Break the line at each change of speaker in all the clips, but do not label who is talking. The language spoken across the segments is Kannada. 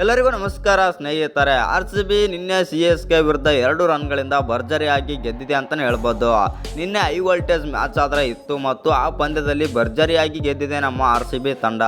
ಎಲ್ಲರಿಗೂ ನಮಸ್ಕಾರ, ಸ್ನೇಹಿತರೆ. ಆರ್ ಸಿ ಬಿ ನಿನ್ನೆ ಸಿ ಎಸ್ ಕೆ ವಿರುದ್ಧ ಎರಡು ರನ್ಗಳಿಂದ ಭರ್ಜರಿಯಾಗಿ ಗೆದ್ದಿದೆ ಅಂತಲೇ ಹೇಳ್ಬೋದು. ನಿನ್ನೆ ಹೈ ವೋಲ್ಟೇಜ್ ಮ್ಯಾಚ್ ಆದರೆ ಇತ್ತು ಮತ್ತು ಆ ಪಂದ್ಯದಲ್ಲಿ ಭರ್ಜರಿಯಾಗಿ ಗೆದ್ದಿದೆ ನಮ್ಮ ಆರ್ ಸಿ ಬಿ ತಂಡ.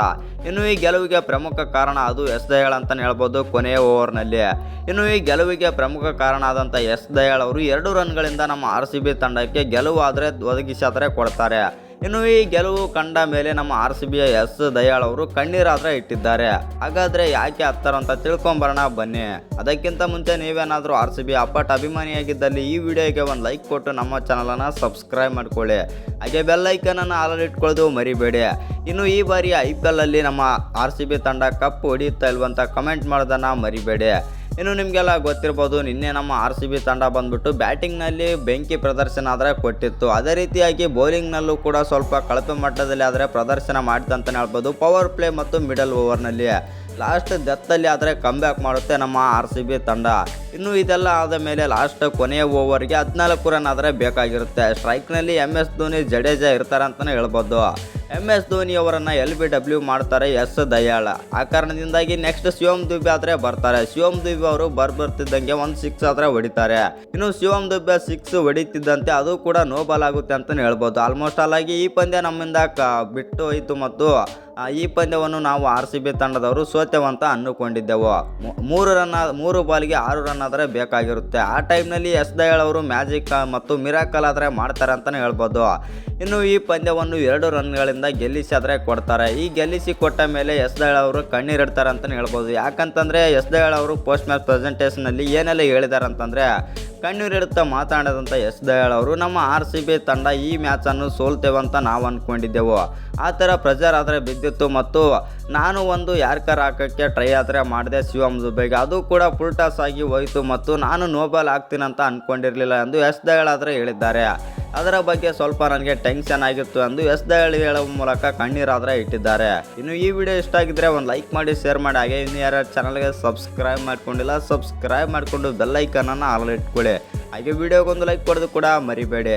ಇನ್ನು ಈ ಗೆಲುವಿಗೆ ಪ್ರಮುಖ ಕಾರಣ ಅದು ಎಸ್ ದಯಾಳ್ ಅಂತಲೇ ಹೇಳ್ಬೋದು ಕೊನೆಯ ಓವರ್ನಲ್ಲಿ. ಇನ್ನು ಈ ಗೆಲುವಿಗೆ ಪ್ರಮುಖ ಕಾರಣ ಆದಂಥ ಎಸ್ ದಯಾಳ್ ಅವರು ಎರಡು ರನ್ಗಳಿಂದ ನಮ್ಮ ಆರ್ ಸಿ ಬಿ ತಂಡಕ್ಕೆ ಗೆಲುವು ಆದರೆ ಒದಗಿಸಾದರೆ ಕೊಡ್ತಾರೆ. ಇನ್ನು ಈ ಗೆಲುವು ಕಂಡ ಮೇಲೆ ನಮ್ಮ ಆರ್ ಸಿ ಬಿಯ ಎಸ್ ದಯಾಳ್ ಅವರು ಕಣ್ಣೀರಾದ್ರೆ ಇಟ್ಟಿದ್ದಾರೆ. ಹಾಗಾದ್ರೆ ಯಾಕೆ ಹತ್ತಾರ ಅಂತ ತಿಳ್ಕೊಂಬರೋಣ ಬನ್ನಿ. ಅದಕ್ಕಿಂತ ಮುಂಚೆ ನೀವೇನಾದರೂ ಆರ್ ಸಿ ಬಿ ಅಪ್ಪಟ್ ಅಭಿಮಾನಿಯಾಗಿದ್ದಲ್ಲಿ ಈ ವಿಡಿಯೋಗೆ ಒಂದು ಲೈಕ್ ಕೊಟ್ಟು ನಮ್ಮ ಚಾನಲನ್ನು ಸಬ್ಸ್ಕ್ರೈಬ್ ಮಾಡ್ಕೊಳ್ಳಿ. ಹಾಗೆ ಬೆಲ್ಲೈಕನನ್ನು ಆಲಲ್ಲಿ ಇಟ್ಕೊಳ್ಳೋದು ಮರಿಬೇಡಿ. ಇನ್ನು ಈ ಬಾರಿ ಐ ಪಿ ಎಲ್ ನಮ್ಮ ಆರ್ ಸಿ ಬಿ ತಂಡ ಕಪ್ ಹೊಡೆಯುತ್ತಾ ಇಲ್ವಂತ ಕಮೆಂಟ್ ಮಾಡೋದನ್ನು ಮರಿಬೇಡಿ. ಇನ್ನು ನಿಮಗೆಲ್ಲ ಗೊತ್ತಿರ್ಬೋದು, ನಿನ್ನೆ ನಮ್ಮ ಆರ್ ಸಿ ಬಿ ತಂಡ ಬಂದ್ಬಿಟ್ಟು ಬ್ಯಾಟಿಂಗ್ನಲ್ಲಿ ಬೆಂಕಿ ಪ್ರದರ್ಶನ ಆದರೆ ಕೊಟ್ಟಿತ್ತು. ಅದೇ ರೀತಿಯಾಗಿ ಬೌಲಿಂಗ್ನಲ್ಲೂ ಕೂಡ ಸ್ವಲ್ಪ ಕಳಪೆ ಮಟ್ಟದಲ್ಲಿ ಆದರೆ ಪ್ರದರ್ಶನ ಮಾಡ್ತಂತಲೇ ಹೇಳ್ಬೋದು, ಪವರ್ ಪ್ಲೇ ಮತ್ತು ಮಿಡಲ್ ಓವರ್ನಲ್ಲಿ. ಲಾಸ್ಟ್ ಡೆತ್ತಲ್ಲಿ ಆದರೆ ಕಮ್ಬ್ಯಾಕ್ ಮಾಡುತ್ತೆ ನಮ್ಮ ಆರ್ ಸಿ ಬಿ ತಂಡ. ಇನ್ನು ಇದೆಲ್ಲ ಆದ ಮೇಲೆ ಲಾಸ್ಟ್ ಕೊನೆಯ ಓವರ್ಗೆ ಹದಿನಾಲ್ಕು ರನ್ ಆದರೆ ಬೇಕಾಗಿರುತ್ತೆ. ಸ್ಟ್ರೈಕ್ನಲ್ಲಿ ಎಂ ಎಸ್ ಧೋನಿ ಜಡೇಜಾ ಇರ್ತಾರೆ ಅಂತಲೇ ಹೇಳ್ಬೋದು. ಎಂ ಎಸ್ ಧೋನಿ ಅವರನ್ನು ಎಲ್ ಬಿ ಡಬ್ಲ್ಯೂ ಮಾಡ್ತಾರೆ ಎಸ್ ದಯಾಳ್. ಆ ಕಾರಣದಿಂದಾಗಿ ನೆಕ್ಸ್ಟ್ ಶಿವಂ ದುಬೆ ಆದ್ರೆ ಬರ್ತಾರೆ. ಶಿವಂ ದುಬೆ ಅವರು ಬರ್ ಬರ್ತಿದ್ದಂಗೆ ಒಂದು ಸಿಕ್ಸ್ ಆದ್ರೆ ಹೊಡಿತಾರೆ. ಇನ್ನು ಶಿವಂ ದುಬೆ ಸಿಕ್ಸ್ ಹೊಡಿತಿದ್ದಂತೆ ಅದು ಕೂಡ ನೋಬಾಲ್ ಆಗುತ್ತೆ ಅಂತಾನೆ ಹೇಳ್ಬೋದು. ಆಲ್ಮೋಸ್ಟ್ ಆಗಿ ಈ ಪಂದ್ಯ ನಮ್ಮಿಂದ ಬಿಟ್ಟು ಹೋಯಿತು ಮತ್ತು ಈ ಪಂದ್ಯವನ್ನು ನಾವು ಆರ್ ಸಿ ಬಿ ತಂಡದವರು ಸೋತೆವಂತ ಅಂದುಕೊಂಡಿದ್ದೆವು ಮೂ- ಮೂರು ರನ್ ಮೂರು ಬಾಲ್ಗೆ ಆರು ರನ್ ಆದರೆ ಬೇಕಾಗಿರುತ್ತೆ. ಆ ಟೈಮ್ನಲ್ಲಿ ಎಸ್ ದಯಾಳ್ ಅವರು ಮ್ಯಾಜಿಕ್ ಮತ್ತು ಮಿರಾಕಲ್ ಆದರೆ ಮಾಡ್ತಾರೆ ಅಂತಲೇ ಹೇಳ್ಬೋದು. ಇನ್ನು ಈ ಪಂದ್ಯವನ್ನು ಎರಡು ರನ್ಗಳಿಂದ ಗೆಲ್ಲಿಸಿ ಆದರೆ ಕೊಡ್ತಾರೆ. ಈ ಗೆಲ್ಲಿಸಿ ಕೊಟ್ಟ ಮೇಲೆ ಎಸ್ ದಯಾಳ್ ಅವರು ಕಣ್ಣೀರಿಡ್ತಾರೆ ಅಂತಲೇ ಹೇಳ್ಬೋದು. ಯಾಕಂತಂದರೆ ಎಸ್ ದಯಾಳ್ ಅವರು ಪೋಸ್ಟ್ ಮ್ಯಾಚ್ ಪ್ರೆಸೆಂಟೇಷನಲ್ಲಿ ಏನೆಲ್ಲ ಹೇಳಿದ್ದಾರೆ ಅಂತಂದರೆ ಕಣ್ಣೀರಿಡುತ್ತಾ ಮಾತನಾಡಿದಂಥ ಎಸ್ ದಯಾಳ್ ಅವರು, ನಮ್ಮ ಆರ್ ಸಿ ಬಿ ತಂಡ ಈ ಮ್ಯಾಚನ್ನು ಸೋಲ್ತೇವೆ ಅಂತ ನಾವು ಅಂದ್ಕೊಂಡಿದ್ದೆವು ಆ ಥರ ಪ್ರೆಜರ್ ಆದರೆ ಬಿದ್ದಿತ್ತು ಮತ್ತು ನಾನು ಒಂದು ಯಾರ್ಕರ್ ಹಾಕೋಕ್ಕೆ ಟ್ರೈ ಆದರೆ ಮಾಡಿದೆ ಶಿವಮ್ ದುಬೆಗೆ ಅದು ಕೂಡ ಫುಲ್ ಟಾಸ್ ಆಗಿ ಹೋಯಿತು ಮತ್ತು ನಾನು ನೋಬಲ್ ಆಗ್ತೀನಂತ ಅಂದ್ಕೊಂಡಿರಲಿಲ್ಲ ಎಂದು ಎಸ್ ದಯಾಳ್ ಆದರೆ ಹೇಳಿದ್ದಾರೆ. ಅದರ ಬಗ್ಗೆ ಸ್ವಲ್ಪ ನನಗೆ ಟೆನ್ಷನ್ ಆಗಿತ್ತು ಎಂದು ಎಸ್ ದಯಾಳ್ ಹೇಳುವ ಮೂಲಕ ಕಣ್ಣೀರಾದರೆ ಇಟ್ಟಿದ್ದಾರೆ. ಇನ್ನು ಈ ವಿಡಿಯೋ ಇಷ್ಟ ಆಗಿದ್ರೆ ಒಂದು ಲೈಕ್ ಮಾಡಿ, ಶೇರ್ ಮಾಡಿ. ಹಾಗೆ ಇನ್ನು ಯಾರು ಚಾನಲ್ಗೆ ಸಬ್ಸ್ಕ್ರೈಬ್ ಮಾಡ್ಕೊಂಡಿಲ್ಲ ಸಬ್ಸ್ಕ್ರೈಬ್ ಮಾಡಿಕೊಂಡು ಬೆಲ್ಲೈಕನನ್ನು ಆಲ್ ಇಟ್ಕೊಳ್ಳಿ. ಹಾಗೆ ವಿಡಿಯೋಗೊಂದು ಲೈಕ್ ಕೊಡೋದು ಕೂಡ ಮರಿಬೇಡಿ.